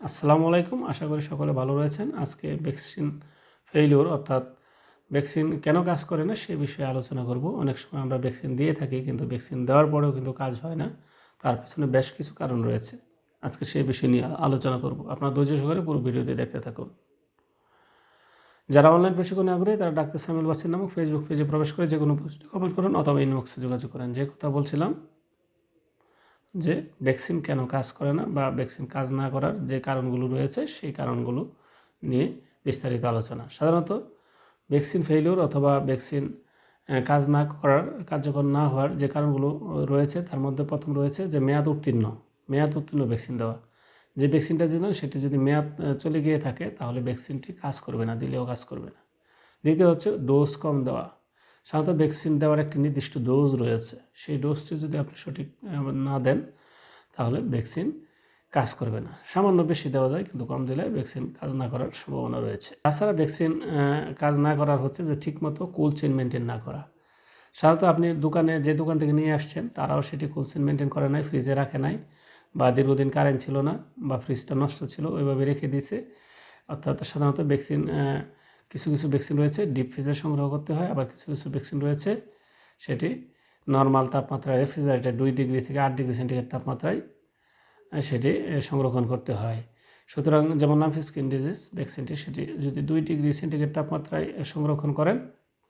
আসসালামু আলাইকুম। আশা করি সকলে ভালো রয়েছেন। আজকে ভ্যাকসিন ফেইলিওর অর্থাৎ ভ্যাকসিন কেন কাজ করে না সে বিষয়ে আলোচনা করব। অনেক সময় আমরা ভ্যাকসিন দিয়ে থাকি, কিন্তু ভ্যাকসিন দেওয়ার পরেও কিন্তু কাজ হয় না। তার পেছনে বেশ কিছু কারণ রয়েছে। আজকে সেই বিষয় নিয়ে আলোচনা করব। আপনার ধৈর্য সহকারে পুরো ভিডিওটি দেখতে থাকুন। যারা অনলাইন প্রশিক্ষণে আগ্রহী, তারা ডাক্তার সামিল বাসির নামক ফেসবুক পেজে প্রবেশ করে যে কোনো পোস্টে কমেন্ট করুন অথবা ইনবক্সে যোগাযোগ করেন। যে কথা বলছিলাম যে ভ্যাকসিন কেন কাজ করে না বা ভ্যাকসিন কাজ না করার যে কারণগুলো রয়েছে, সেই কারণগুলো নিয়ে বিস্তারিত আলোচনা। সাধারণত ভ্যাকসিন ফেইলিওর অথবা ভ্যাকসিন কাজ না করার, কার্যকর না হওয়ার যে কারণগুলো রয়েছে, তার মধ্যে প্রথম রয়েছে যে মেয়াদ উত্তীর্ণ। মেয়াদ উত্তীর্ণ ভ্যাকসিন দেওয়া। যে ভ্যাকসিনটা দিলেন সেটি যদি মেয়াদ চলে গিয়ে থাকে, তাহলে ভ্যাকসিনটি কাজ করবে না, দিলেও কাজ করবে না। দ্বিতীয় হচ্ছে ডোজ কম দেওয়া। সাধারণত ভ্যাকসিন দেওয়ার একটি নির্দিষ্ট ডোজ রয়েছে। সেই ডোজটি যদি আপনি সঠিক না দেন, তাহলে ভ্যাকসিন কাজ করবে না। সামান্য বেশি দেওয়া যায়, কিন্তু কম দিলে ভ্যাকসিন কাজ না করার সম্ভাবনা রয়েছে। তাছাড়া ভ্যাকসিন কাজ না করার হচ্ছে যে ঠিকমতো কোল্ড চেন মেনটেন না করা। সাধারণত আপনি দোকানে, যে দোকান থেকে নিয়ে আসছেন, তারাও সেটি কোল্ড চেন মেনটেন করে নাই ফ্রিজে রাখে নাই, বা দীর্ঘদিন কারেন্ট ছিল না, বা ফ্রিজটা নষ্ট ছিল, ওইভাবে রেখে দিয়েছে। অর্থাৎ সাধারণত ভ্যাকসিন কিছু কিছু ভ্যাকসিন রয়েছে ডিপ ফ্রিজে সংগ্রহ করতে হয়, আবার কিছু কিছু ভ্যাকসিন রয়েছে, সেটি নর্মাল তাপমাত্রায় রেফ্রিজারেটর দুই ডিগ্রি থেকে আট ডিগ্রি সেন্টিগ্রেড তাপমাত্রায় সেটি সংরক্ষণ করতে হয়। সুতরাং যেমন নামফি স্কিন ডিজিজ ভ্যাকসিনটি সেটি যদি দুই ডিগ্রি সেন্টিগ্রেড তাপমাত্রায় সংরক্ষণ করেন,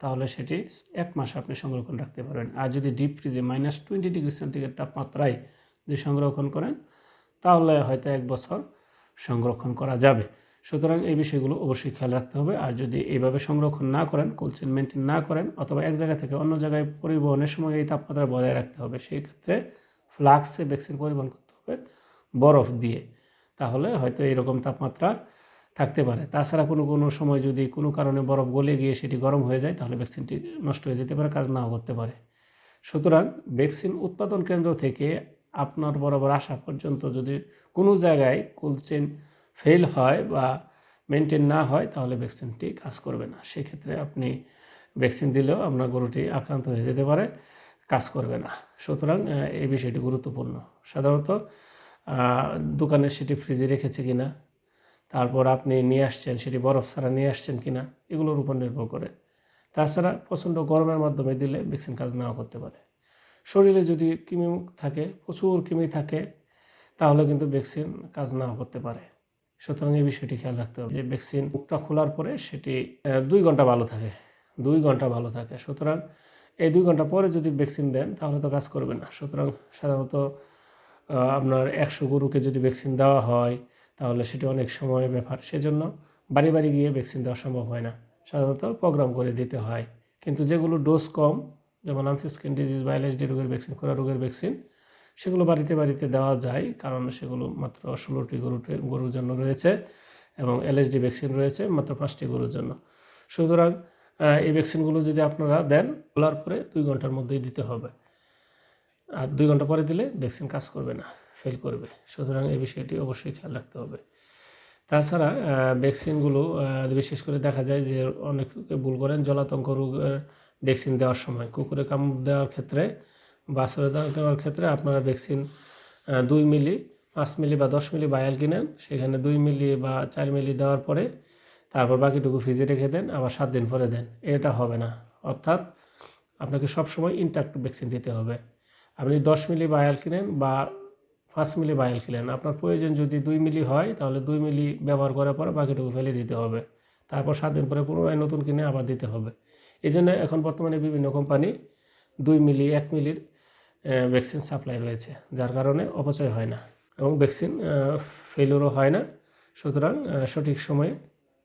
তাহলে সেটি এক মাস আপনি সংরক্ষণ রাখতে পারবেন। আর যদি ডিপ ফ্রিজে মাইনাস টোয়েন্টি ডিগ্রি সেন্টিগ্রেড তাপমাত্রায় যদি সংরক্ষণ করেন, তাহলে হয়তো এক বছর সংরক্ষণ করা যাবে। সুতরাং এই বিষয়গুলো অবশ্যই খেয়াল রাখতে হবে। আর যদি এইভাবে সংরক্ষণ না করেন কোল্ড কোলচেন মেনটেন না করেন, অথবা এক জায়গা থেকে অন্য জায়গায় পরিবহনের সময় এই তাপমাত্রা বজায় রাখতে হবে, সেই ক্ষেত্রে ফ্লাক্সে ভ্যাকসিন পরিবহন করতে হবে বরফ দিয়ে। তাহলে হয়তো এরকম তাপমাত্রা থাকতে পারে। তাছাড়া কোনো কোনো সময় যদি কোনো কারণে বরফ গলে গিয়ে সেটি গরম হয়ে যায়, তাহলে ভ্যাকসিনটি নষ্ট হয়ে যেতে পারে, কাজ নাও করতে পারে। সুতরাং ভ্যাকসিন উৎপাদন কেন্দ্র থেকে আপনার বরাবর আসা পর্যন্ত যদি কোনো জায়গায় কোল্ড চেন ফেল হয় বা মেনটেন না হয়, তাহলে ভ্যাকসিনটি কাজ করবে না। সেক্ষেত্রে আপনি ভ্যাকসিন দিলেও আপনার গরুটি আক্রান্ত হয়ে যেতে পারে, কাজ করবে না। সুতরাং এই বিষয়টি গুরুত্বপূর্ণ। সাধারণত দোকানে সেটি ফ্রিজে রেখেছে কিনা, তারপর আপনি নিয়ে আসছেন, সেটি বরফ ছাড়া নিয়ে আসছেন কিনা, এগুলোর উপর নির্ভর করে। তাছাড়া প্রচণ্ড গরমের মাধ্যমে দিলে ভ্যাকসিন কাজ নাও করতে পারে। শরীরে যদি কৃমি থাকে, প্রচুর কৃমি থাকে, তাহলে কিন্তু ভ্যাকসিন কাজ নাও করতে পারে। সুতরাং এই বিষয়টি খেয়াল রাখতে হবে যে ভ্যাকসিন মুখটা খোলার পরে সেটি দুই ঘণ্টা ভালো থাকে। দুই ঘণ্টা ভালো থাকে। সুতরাং এই দুই ঘণ্টা পরে যদি ভ্যাকসিন দেন, তাহলে তো কাজ করবে না। সুতরাং সাধারণত আপনার একশো গরুকে যদি ভ্যাকসিন দেওয়া হয়, তাহলে সেটি অনেক সময় ব্যাপার। সেজন্য বাড়ি বাড়ি গিয়ে ভ্যাকসিন দেওয়া সম্ভব হয় না। সাধারণত প্রোগ্রাম করে দিতে হয়। কিন্তু যেগুলো ডোজ কম, যেমন আমফিস্কিন ডিজিজ বা এলএসডি রোগের ভ্যাকসিন, খোরা রোগের ভ্যাকসিন সেগুলো বাড়িতে বাড়িতে দেওয়া যায়, কারণ সেগুলো মাত্র ষোলোটি গরুতে গরুর জন্য রয়েছে এবং এলএসডি ভ্যাকসিন রয়েছে মাত্র পাঁচটি গরুর জন্য। সুতরাং এই ভ্যাকসিনগুলো যদি আপনারা দেন, খোলার পরে দুই ঘণ্টার মধ্যেই দিতে হবে। আর দুই ঘণ্টা পরে দিলে ভ্যাকসিন কাজ করবে না ফেল করবে। সুতরাং এই বিষয়টি অবশ্যই খেয়াল রাখতে হবে। তাছাড়া ভ্যাকসিনগুলো বিশেষ করে দেখা যায় যে অনেকে ভুল করেন, জলাতঙ্ক রোগের ভ্যাকসিন দেওয়ার সময়। কুকুরে কামড় দেওয়ার ক্ষেত্রে বাছরে দেওয়ার ক্ষেত্রে আপনারা ভ্যাকসিন দুই মিলি, পাঁচ মিলি বা দশ মিলি বায়াল কিনেন। সেখানে দুই মিলি বা চার মিলি দেওয়ার পরে তারপর বাকিটুকু ফ্রিজে রেখে দেন, আবার সাত দিন পরে দেন। এটা হবে না। অর্থাৎ আপনাকে সবসময় ইনট্যাক্ট ভ্যাকসিন দিতে হবে। আপনি দশ মিলি বায়াল কিনেন বা পাঁচ মিলি বায়াল কিনেন, আপনার প্রয়োজন যদি দুই মিলি হয়, তাহলে দুই মিলি ব্যবহার করার পরে বাকিটুকু ফেলে দিতে হবে। তারপর সাত দিন পরে পুনরায় নতুন কিনে আবার দিতে হবে। এই জন্য এখন বর্তমানে বিভিন্ন কোম্পানি দুই মিলি, এক মিলির ভ্যাকসিন সাপ্লাই রয়েছে যার কারণে অপচয় হয় না এবং ভ্যাকসিন ফেলিওরও হয় না। সুতরাং সঠিক সময়ে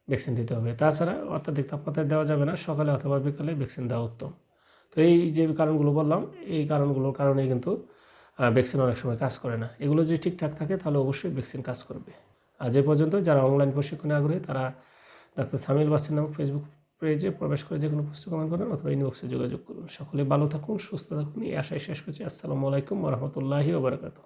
ভ্যাকসিন দিতে হবে। তাছাড়া অত্যাধিক তাপমাত্রায় দেওয়া যাবে না, সকালে অথবা বিকালে ভ্যাকসিন দেওয়া উত্তম। তো এই যে কারণগুলো বললাম, এই কারণগুলোর কারণে কিন্তু ভ্যাকসিন অনেক সময় কাজ করে না। এগুলো যদি ঠিকঠাক থাকে, তাহলে অবশ্যই ভ্যাকসিন কাজ করবে। আর যে পর্যন্ত যারা অনলাইন প্রশিক্ষণে আগ্রহী, তারা ডাক্তার সামিল বাসির নামক ফেসবুক পেজে প্রবেশ করে যে কোনো পুস্তক কমেন্ট করুন অথবা ইনবক্সে যোগাযোগ করুন। সকলে ভালো থাকুন, সুস্থ থাকুন। এই আশায় শেষ করছি। আসসালামু আলাইকুম রহমতুল্লাহি ওবরাকাতু